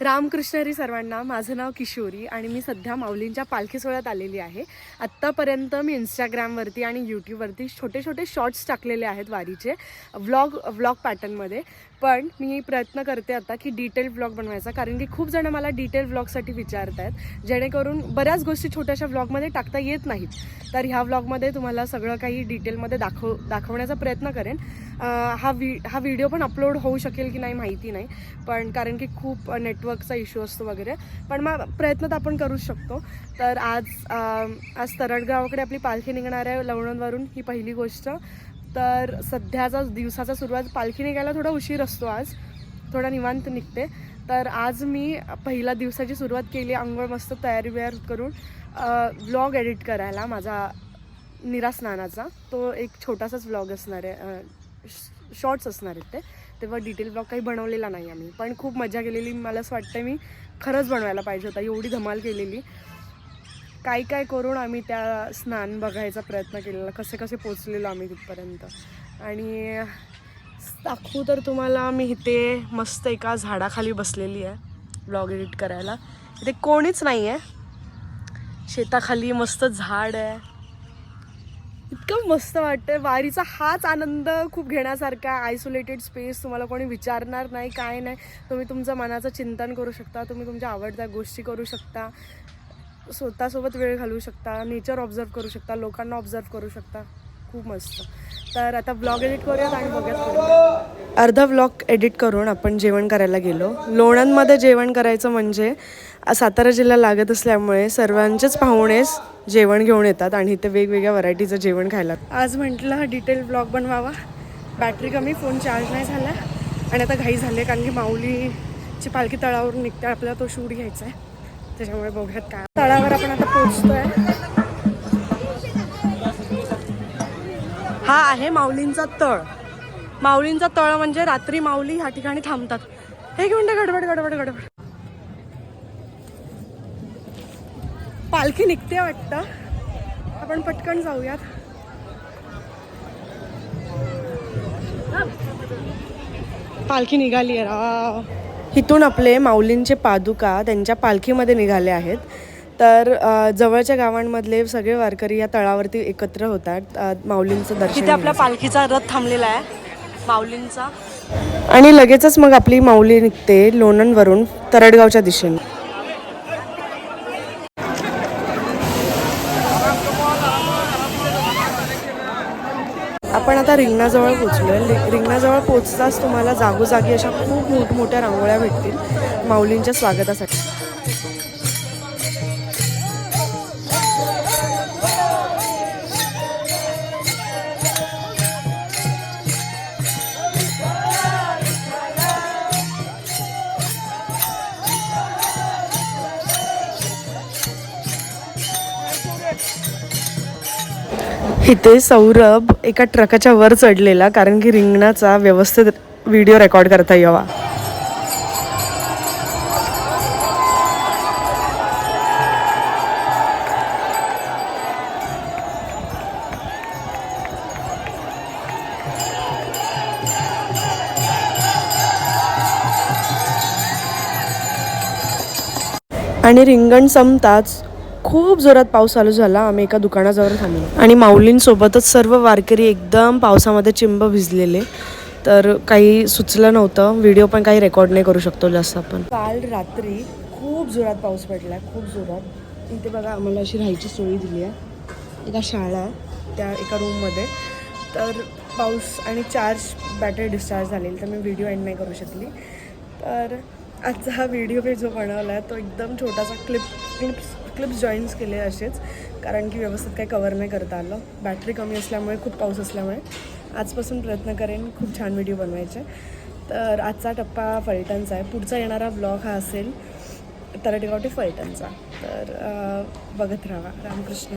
रामकृष्णरी सर्वांना माझं नाव किशोरी आणि मी सध्या माऊलींच्या पालखी सोहळ्यात आलेली आहे. आत्तापर्यंत मी इंस्टाग्रामवरती आणि यूट्यूबवरती छोटे छोटे शॉर्ट्स टाकलेले आहेत वारीचे व्लॉग व्लॉग पॅटर्नमध्ये पण मी प्रयत्न करते आता की डिटेल व्लॉग बनवायचा कारण की खूप जण मला डिटेल व्लॉगसाठी विचारत आहेत जेणेकरून बऱ्याच गोष्टी छोट्याशा व्लॉगमध्ये टाकता येत नाहीत. तर ह्या व्लॉगमध्ये तुम्हाला सगळं काही डिटेलमध्ये दाखव दाखवण्याचा प्रयत्न करेन. हा व्हि हा व्हिडिओ पण अपलोड होऊ शकेल की नाही माहिती नाही पण कारण की खूप नेटवर्कचा इश्यू असतो वगैरे. पण मग प्रयत्न तर आपण करूच शकतो. तर आज आज तरडगावाकडे आपली पालखी निघणार आहे लवणंवरून ही पहिली गोष्ट. तर सध्याचा दिवसाचा सुरुवात पालखी निघायला थोडा उशीर असतो आज. थोडा निवांत निघते. तर आज मी पहिल्या दिवसाची सुरुवात केली आंघोळ मस्त तयारी वेअर करून व्लॉग एडिट करायला माझा निरा स्नानाचा तो एक छोटासाच व्लॉग असणार आहे. शॉर्ट्स असणार आहेत ते. तेव्हा डिटेल ब्लॉग काही बनवलेला नाही आम्ही. पण खूप मजा केलेली. मला असं वाटतं मी खरंच बनवायला पाहिजे होता. एवढी धमाल केलेली. काय काय करून आम्ही त्या स्नान बघायचा प्रयत्न केलेला कसे कसे पोचलेलो आम्ही तिथपर्यंत. आणि दाखवू तर तुम्हाला मी इथे मस्त एका झाडाखाली बसलेली आहे ब्लॉग एडिट करायला. इथे कोणीच नाही आहे शेताखाली मस्त झाड आहे. इतकं मस्त वाटतं वारीचा हाच आनंद खूप घेण्यासारखा आयसोलेटेड स्पेस तुम्हाला कोणी विचारणार नाही काय नाही. तुम्ही तुमचं मनाचं चिंतन करू शकता. तुम्ही तुमच्या आवडत्या गोष्टी करू शकता. स्वतःसोबत वेळ घालवू शकता नेचर ऑब्झर्व करू शकता लोकांना ऑब्झर्व करू शकता. खूप मस्त. तर आता ब्लॉग एडिट करूयात आणि बघूयात अर्धा ब्लॉग एडिट करून आपण जेवण करायला गेलो. लोणांमध्ये जेवण करायचं म्हणजे सातारा जिल्हा लागत असल्यामुळे सर्वांचेच पाहुणेच जेवण घेऊन येतात आणि इथे वेगवेगळ्या व्हरायटीचं जेवण खायला. आज म्हटलं डिटेल ब्लॉग बनवावा. बॅटरी कमी फोन चार्ज नाही झाला. आणि आता घाई झाली आहे कारण की माऊलीची पालखी तळावरून निघते. आपल्याला तो शूट घ्यायचा आहे. त्याच्यामुळे बघूयात काय. तळावर आपण आता पोहोचतोय. हा आहे माऊलींचा तळ. माऊलींचा तळ म्हणजे रात्री माऊली ह्या ठिकाणी थांबतात. हे घेऊन गडबड गडबड गडबड. पालखी निघते वाटतं. आपण पटकन जाऊयात. पालखी निघाली आहे राव. इथून आपले माऊलींचे पादुका त्यांच्या पालखीमध्ये निघाले आहेत. तर जवळच्या गावांमधले सगळे वारकरी या तळावरती एकत्र होतात. माऊलींचं दर्शन तिथे आपल्या पालखीचा रथ थांबलेला आहे. माऊलींचा. आणि लगेचच मग आपली माऊली निघते लोणंदवरून तरडगावच्या दिशेने. आपण आता रिंगणाजवळ पोचलो आहे. रिंगणाजवळ पोचताच तुम्हाला जागोजागी अशा खूप मोठमोठ्या रांगोळ्या भेटतील माऊलींच्या स्वागतासाठी. इथे सौरभ एका ट्रकाच्या वर चढलेला कारण की रिंगणाचा व्यवस्थित व्हिडिओ रेकॉर्ड करता यावा. आणि रिंगण संपताच खूप जोरात पाऊस चालू झाला. आम्ही एका दुकानाजवळ थांबलो. आणि माऊलींसोबतच सर्व वारकरी एकदम पावसामध्ये चिंब भिजलेले. तर काही सुचलं नव्हतं. व्हिडिओ पण काही रेकॉर्ड नाही करू शकतो जास्त आपण. काल रात्री खूप जोरात पाऊस पडला खूप जोरात. इथे बघा आम्हाला अशी राहायची सोयी दिली आहे. एका शाळा आहे त्या एका रूममध्ये तर पाऊस आणि चार्ज बॅटरी डिस्चार्ज झालेली तर मी व्हिडिओ एंड नाही करू शकली. तर आजचा हा व्हिडिओ मी जो बनवला आहे तो एकदम छोटासा क्लिप क्लिप्स क्लिप्स जॉईन्स केले असेच. कारण की व्यवस्थित काही कवर नाही करता आलं. बॅटरी कमी असल्यामुळे खूप पाऊस असल्यामुळे. आजपासून प्रयत्न करेन खूप छान व्हिडिओ बनवायचे. तर आजचा टप्पा फलटणचा आहे. पुढचा येणारा ब्लॉग हा असेल तरटेगावटी ते फलटणचा. तर बघत राहा. रामकृष्ण.